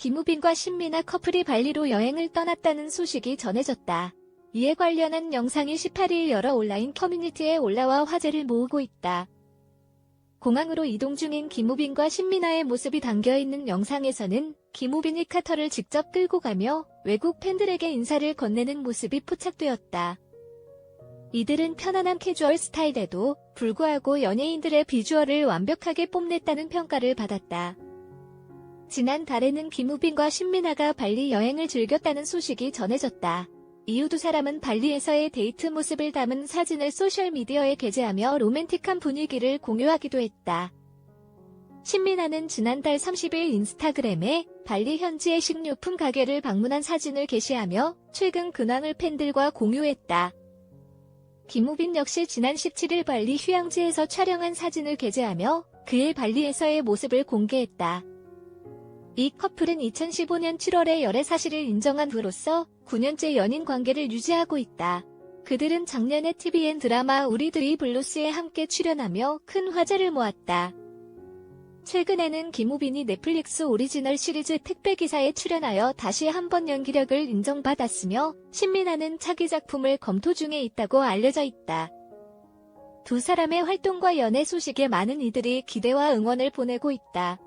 김우빈과 신미나 커플이 발리로 여행을 떠났다는 소식이 전해졌다. 이에 관련한 영상이 18일 여러 온라인 커뮤니티에 올라와 화제를 모으고 있다. 공항으로 이동 중인 김우빈과 신미나의 모습이 담겨있는 영상에서는 김우빈이 카터를 직접 끌고 가며 외국 팬들에게 인사를 건네는 모습이 포착되었다. 이들은 편안한 캐주얼 스타일에도 불구하고 연예인들의 비주얼을 완벽하게 뽐냈다는 평가를 받았다. 지난 달에는 김우빈과 신미나가 발리 여행을 즐겼다는 소식이 전해졌다. 이후 두 사람은 발리에서의 데이트 모습을 담은 사진을 소셜미디어에 게재하며 로맨틱한 분위기를 공유하기도 했다. 신민아는 지난달 30일 인스타그램에 발리 현지의 식료품 가게를 방문한 사진을 게시하며 최근 근황을 팬들과 공유했다. 김우빈 역시 지난 17일 발리 휴양지에서 촬영한 사진을 게재하며 그의 발리에서의 모습을 공개했다. 이 커플은 2015년 7월에 열애 사실을 인정한 후로서 9년째 연인 관계를 유지하고 있다. 그들은 작년에 TVN 드라마 우리들이 블루스에 함께 출연하며 큰 화제를 모았다. 최근에는 김우빈이 넷플릭스 오리지널 시리즈 택배기사에 출연하여 다시 한번 연기력을 인정받았으며 신민아는 차기 작품을 검토 중에 있다고 알려져 있다. 두 사람의 활동과 연애 소식에 많은 이들이 기대와 응원을 보내고 있다.